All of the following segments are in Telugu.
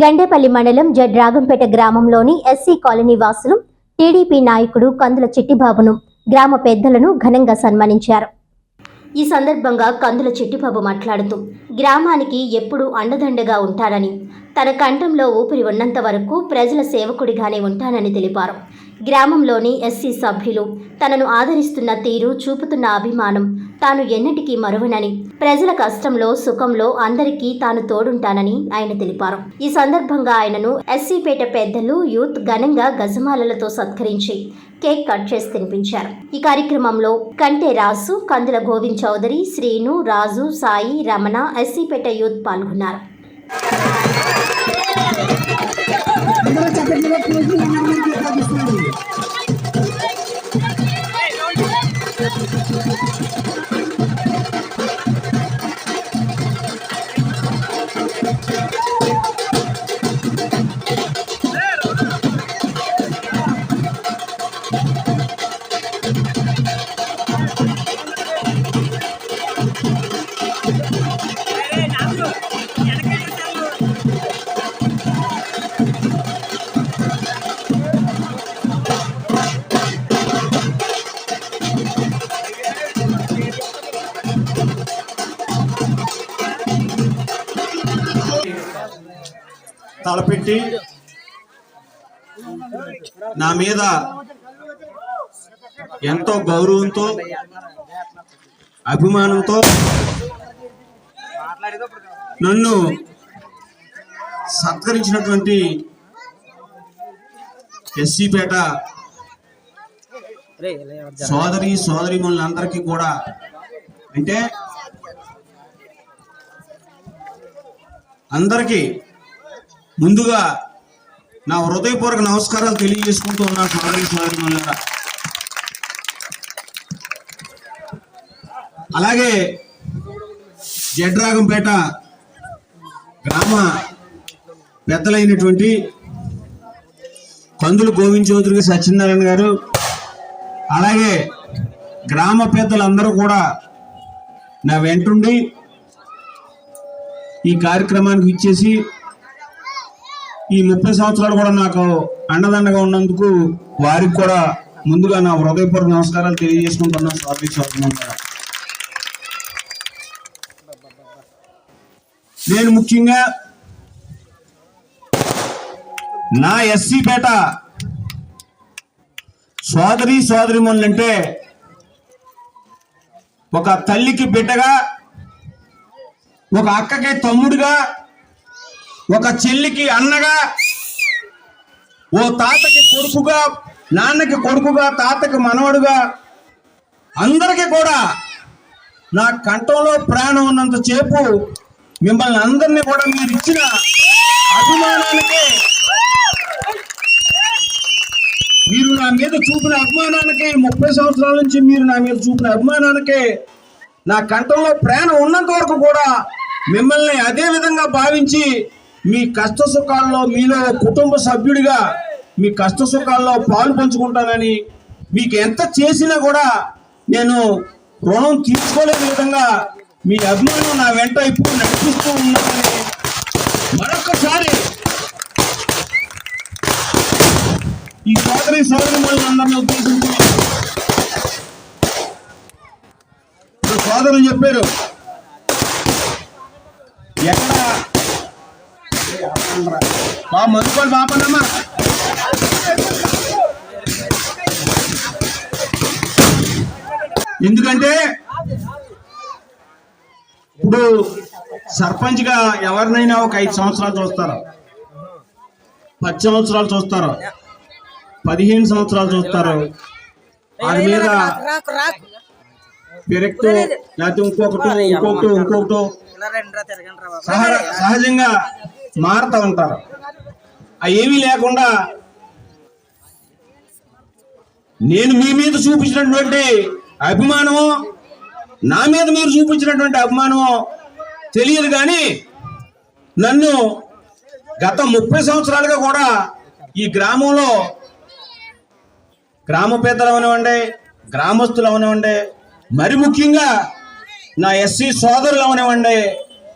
గండేపల్లి మండలం జడ్ రాగంపేట గ్రామంలోని ఎస్సీ కాలనీ వాసులు టీడీపీ నాయకుడు కందుల చిట్టిబాబును గ్రామ పెద్దలను ఘనంగా సన్మానించారు. ఈ సందర్భంగా కందుల చిట్టిబాబు మాట్లాడుతూ గ్రామానికి ఎప్పుడూ అండదండగా ఉంటానని తన కంఠంలో ఊపిరి ఉన్నంత వరకు ప్రజల సేవకుడిగానే ఉంటానని తెలిపారు. గ్రామంలోని ఎస్సీ సభ్యులు. తనను ఆదరిస్తున్న తీరు చూపుతున్న అభిమానం తాను ఎన్నటికీ మరువనని ప్రజల కష్టంలో సుఖంలో అందరికీ తాను తోడుంటానని ఆయన తెలిపారు. ఈ సందర్భంగా ఆయనను ఎస్సీపేట పెద్దలు యూత్ ఘనంగా గజమాలలతో సత్కరించి కేక్ కట్ చేసి తినిపించారు. ఈ కార్యక్రమంలో కంటే రాసు కందుల గోవింద్ చౌదరి శ్రీను రాజు సాయి రమణ ఎస్సీపేట యూత్ పాల్గొన్నారు. అందరూ తలపెట్టి నా మీద ఎంతో గౌరవంతో అభిమానంతో నన్ను సత్కరించినటువంటి ఎస్సీపేట సోదరి సోదరి అందరికీ కూడా అంటే అందరికీ ముందుగా నా హృదయపూర్వక నమస్కారాలు తెలియజేసుకుంటూ ఉన్నా సోదరి సోదరి అలాగే జడ్రాగంపేట గ్రామ పెద్దలైనటువంటి కందులు గోవింద్ చౌదరి సత్యనారాయణ గారు అలాగే గ్రామ పెద్దలందరూ కూడా నా వెంటుండి ఈ కార్యక్రమానికి ఇచ్చేసి ఈ ముప్పై సంవత్సరాలు కూడా నాకు అండదండగా ఉన్నందుకు వారికి కూడా ముందుగా నా హృదయపూర్వక నమస్కారాలు తెలియజేసుకుంటున్నాను స్వామి స్వామి నేను ముఖ్యంగా నా ఎస్సీ పేట సోదరి సోదరిమణులంటే ఒక తల్లికి బిడ్డగా ఒక అక్కకి తమ్ముడుగా ఒక చెల్లికి అన్నగా ఓ తాతకి కొడుకుగా నాన్నకి కొడుకుగా తాతకి మనవడుగా అందరికీ కూడా నా కంఠంలో ప్రాణం ఉన్నంతసేపు మిమ్మల్ని అందరినీ కూడా మీరు ఇచ్చిన అభిమానానికి మీరు నా మీద చూపిన అభిమానానికి ముప్పై సంవత్సరాల నుంచి మీరు నా మీద చూపిన అభిమానానికి నా కంఠంలో ప్రాణం ఉన్నంత వరకు కూడా మిమ్మల్ని అదే విధంగా భావించి మీ కష్ట సుఖాల్లో మీలో కుటుంబ సభ్యుడిగా మీ కష్ట సుఖాల్లో పాలు పంచుకుంటానని మీకు ఎంత చేసినా కూడా నేను రుణం తీర్చుకోలేని విధంగా మీ అభిమానం నా వెంట ఇప్పుడు నడిపిస్తూ ఉన్నానని మరొకసారి ఈ సోదరి సోదరి అందరినీ ఉద్దేశించి సోదరు చెప్పారు. ఎక్కడ? బా మధుకోడు బాపన్నమ్మా ఎందుకంటే ఇప్పుడు సర్పంచ్గా ఎవరినైనా ఒక ఐదు సంవత్సరాలు చూస్తారు. పది సంవత్సరాలు చూస్తారు. పదిహేను సంవత్సరాలు చూస్తారు. వారి మీద విరక్తో లేకపోతే ఇంకొకటి ఇంకొకటి ఇంకొకటి. సహ- సహజంగా మారుతూ ఉంటారు. ఆ ఏమీ లేకుండా నేను మీ మీద చూపించినటువంటి అభిమానము నా మీద మీరు చూపించినటువంటి అభిమానము తెలియదు కానీ నన్ను గత ముప్పై సంవత్సరాలుగా కూడా ఈ గ్రామంలో గ్రామ పెద్దలు అవనివ్వండి గ్రామస్తులు అవనివ్వండి మరి ముఖ్యంగా నా ఎస్సీ సోదరులు అవనివ్వండి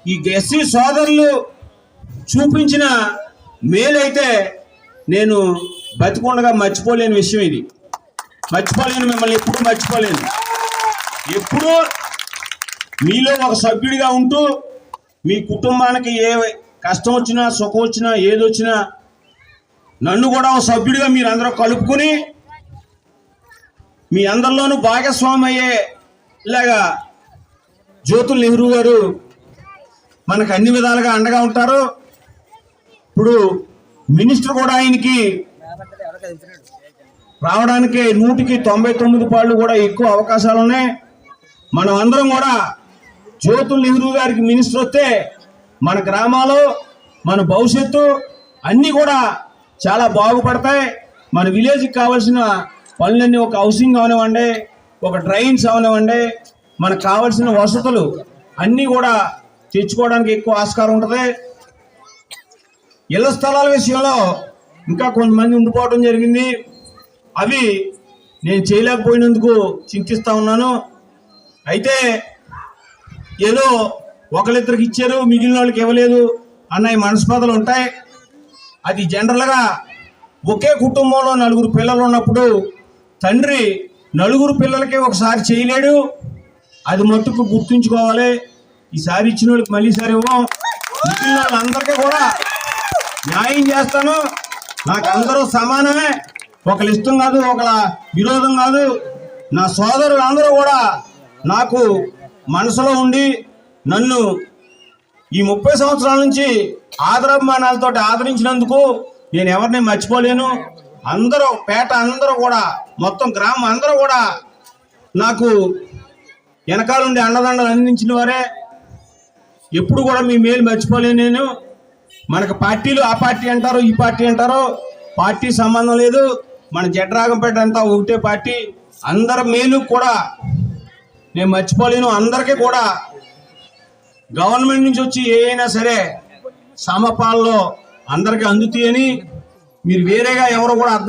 ఈ ఎస్సీ సోదరులు చూపించిన మేలైతే నేను బతికుండగా మర్చిపోలేని విషయం ఇది. మర్చిపోలేను మిమ్మల్ని ఎప్పుడూ మర్చిపోలేను. ఎప్పుడూ మీలో ఒక సభ్యుడిగా ఉంటూ మీ కుటుంబానికి ఏ కష్టం వచ్చినా సుఖం వచ్చినా ఏదొచ్చినా నన్ను కూడా ఒక సభ్యుడిగా మీరు అందరూ కలుపుకుని మీ అందరిలోనూ భాగస్వామి అయ్యేలాగా జ్యోతుల్ నెహ్రూ గారు మనకు అన్ని విధాలుగా అండగా ఉంటారు. ఇప్పుడు మినిస్టర్ కూడా ఆయనకి రావడానికి నూటికి తొంభై తొమ్మిది పాళ్ళు కూడా ఎక్కువ అవకాశాలు ఉన్నాయి. మనం అందరం కూడా జ్యోతుల్ నెహ్రూ గారికి మినిస్టర్ వస్తే మన గ్రామాలు మన భవిష్యత్తు అన్నీ కూడా చాలా బాగుపడతాయి. మన విలేజ్కి కావాల్సిన పనులన్నీ ఒక హౌసింగ్ అవనివ్వండి ఒక డ్రైన్స్ అవనివ్వండి మనకు కావాల్సిన వసతులు అన్నీ కూడా తెచ్చుకోవడానికి ఎక్కువ ఆస్కారం ఉంటుంది. ఇళ్ళ స్థలాల విషయంలో ఇంకా కొంతమంది ఉండిపోవడం జరిగింది. అవి నేను చేయలేకపోయినందుకు చింతిస్తూ ఉన్నాను. అయితే ఏదో ఒకరిద్దరికి ఇచ్చారు మిగిలిన వాళ్ళకి ఇవ్వలేదు అన్న ఈ ఉంటాయి. అది జనరల్గా ఒకే కుటుంబంలో నలుగురు పిల్లలు ఉన్నప్పుడు తండ్రి నలుగురు పిల్లలకి ఒకసారి చేయలేడు. అది మట్టుకు గుర్తుంచుకోవాలి. ఈసారి ఇచ్చిన వాళ్ళకి మళ్ళీసారి ఇవ్వం. మిగిలిన వాళ్ళందరికీ కూడా న్యాయం చేస్తాను. నాకు అందరూ సమానమే. ఒకళ్ళు ఇష్టం కాదు ఒకళ్ళ విరోధం కాదు. నా సోదరులు అందరూ కూడా నాకు మనసులో ఉండి నన్ను ఈ ముప్పై సంవత్సరాల నుంచి ఆదరాభిమానాలతో ఆదరించినందుకు నేను ఎవరిని మర్చిపోలేను. అందరూ పేట అందరూ కూడా మొత్తం గ్రామం అందరూ కూడా నాకు వెనకాలండి అండదండలు అందించిన వారే. ఎప్పుడు కూడా మీ మేలు మర్చిపోలేను నేను. మనకు పార్టీలు ఆ పార్టీ అంటారు ఈ పార్టీ అంటారు. పార్టీ సంబంధం లేదు. మన జడ్రాగంపేట అంతా ఒకటే పార్టీ. అందరి మేలు కూడా నేను మర్చిపోలేను. అందరికీ కూడా గవర్నమెంట్ నుంచి వచ్చి ఏ అయినా సరే సమపాల్లో అందరికీ అందుతాయని మీరు వేరేగా ఎవరు కూడా అర్థం